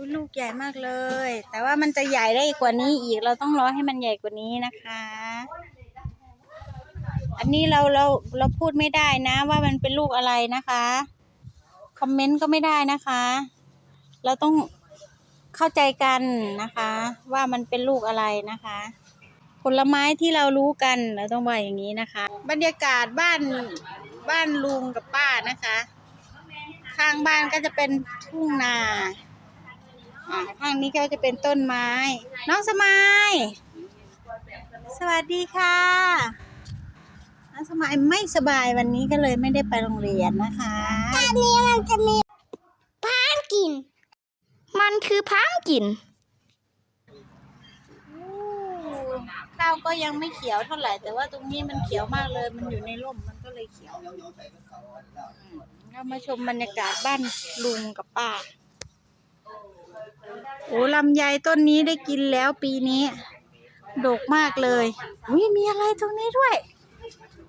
อุ้ยลูกใหญ่มากเลย แต่ว่ามันจะใหญ่ได้กว่านี้อีก เราต้องรอให้มันใหญ่กว่านี้นะคะ อันนี้เราเราเราพูดไม่ได้นะ ว่ามันเป็นลูกอะไรนะคะ คอมเมนต์ก็ไม่ได้นะคะ เราต้องเข้าใจกันนะคะ ว่ามันเป็นลูกอะไรนะคะ ผลไม้ที่เรารู้กันเราต้องว่าอย่างนี้นะคะ บรรยากาศบ้านบ้านลุงกับป้านะคะ ข้างบ้านก็จะเป็นทุ่งนา อ่าข้างนี้ก็จะเป็นต้นไม้ น้องสมายสวัสดีค่ะน้องสมายไม่สบายวันนี้ก็เลยไม่ได้ไปโรงเรียนนะคะอันนี้มันจะมีพังกิน มันคือพังกินข้าวก็ยังไม่เขียวเท่าไหร่แต่ว่าตรงนี้มันเขียวมากเลย มันอยู่ในร่มมันก็เลยเขียวอืมเรามาชมบรรยากาศบ้านลุงกับป้า โอ้ลำไยต้นนี้ได้กินแล้วปีนี้ ดกมากเลยอุ้ยมีอะไรตรงนี้ด้วย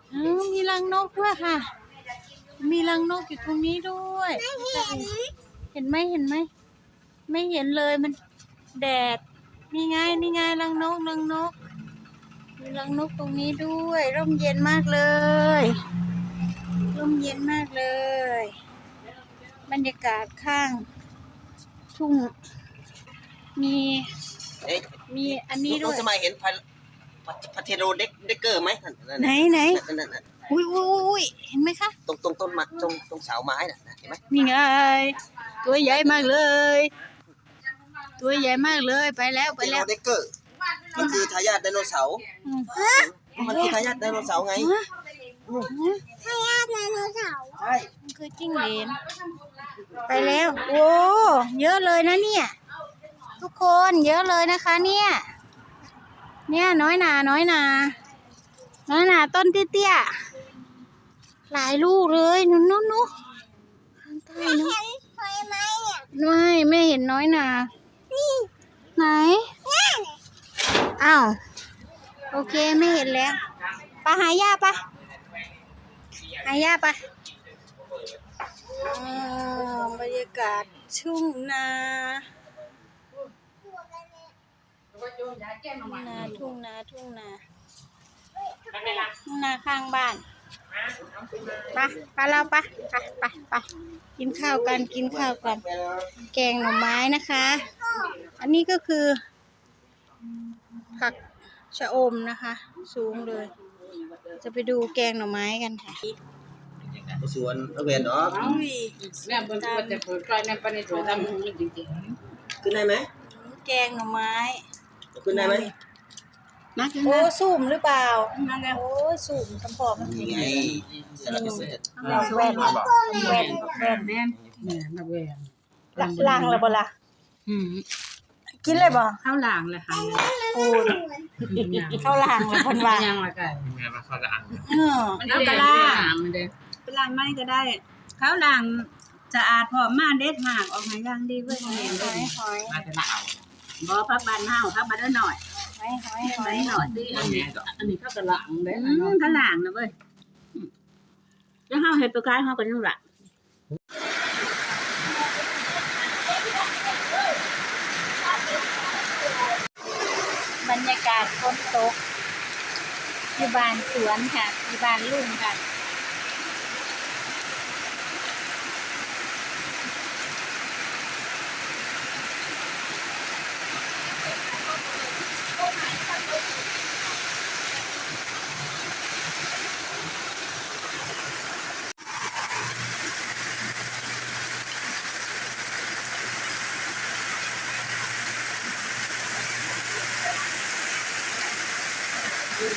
เออมีรังนกด้วยค่ะ มีรังนกอยู่ตรงนี้ด้วยเห็นไหมเห็นไหมไม่เห็นเลยมันแดดนี่ไงนี่ไงรังนกรังนกมีรังนกตรงนี้ด้วย ร่มเย็นมากเลย ร่มเย็นมากเลย บรรยากาศข้างทุ่ง มีเอ๊ะมีอันนี้น้ด้อวงย สมัยเห็นพันพัทเทโรเด็กเด็กเกอร์ไหมนั่นไหนน่ะไหน นั่นนั่นน่ะอุ้ยอุ้ยอุ้ยเห็นไหมคะตรงตรงต้นไม้ตรงตรงเสาไม้น่ะนะเห็นไหมนี่ไง ตัวใหญ่มากเลย ตัวใหญ่มากเลยไปแล้วไปพัทเทโรแล้วเด็กเกอร์มันคือทายาทไดโนเสาร์อืมมันคือทายาทไดโนเสาร์ไงฮะให้ญาติไดโนเสาร์ใช่มันคือจิ้งเหลนไปแล้ว โอ้เยอะเลยนะเนี่ย ทุกคนเยอะเลยนะคะ เนี่ย เนี่ยน้อยหนาน้อยหนา น้อยหนาต้นเตี้ยๆหลายลูกเลยนุ่นนุ่นนุ่นข้างใต้นู้นเห็นไฟไหมเนี่ยไม่ไม่เห็นน้อยหนานี่ไหนเนี่ยอ้าวโอเคไม่เห็นแล้วไปหายาปะหายาปะอ่าบรรยากาศทุ่งนา ทุ่งนาทุ่งนาทุ่งนาทุ่งนาข้างบ้านไปไปเราไปไปไปไปกินข้าวกันกินข้าวกัน แกงหน่อไม้นะคะ อันนี้ก็คือ ผักชะอมนะคะ สูงเลย จะไปดูแกงหน่อไม้กันค่ะสวนเอาเวียนเนาะอุ้ยแม่บนตัวจะเปิดไฟในปนิสวยทำมันจริงขึ้นได้ไหมแกงหน่อไม้ ขึ้นได้ไหมๆนะโอ้สุ่มหรือเปล่าโอ้สุ่มสมพอมันนี่ไงสารพิเศษแว่นแว่นแว่นแว่นแม่แม่นักเวรล้างเลยบ่ล่ะอืมกินเลยบ่ข้าวหลางเลยค่ะปูนเข้าล้างเลยคนว่ายังละกันไงมาเข้าจะอ่างเออเอากระลามันเด้เป็นลางไม่ก็ได้ข้าวหลางสะอาดพอมาเด็ดหากออกมาย่างดีเว้ยหอยเห็นหเลอยยหอยน่าจะน่าเอา บ่พักบานเฮาพักบานเด้อหน่อยหอยหอยหหออยยหน่อยดิอันนี้อันนี้ข้าวกระหลางเด้อืมข้าวหลางนะเว้ยแล้วเฮาเฮ็ดตัวกายเฮาก็ยังละบรรยากาศฝนตกอยู่บ้านสวนค่ะอยู่บ้านลุงค่ะ どうぞ。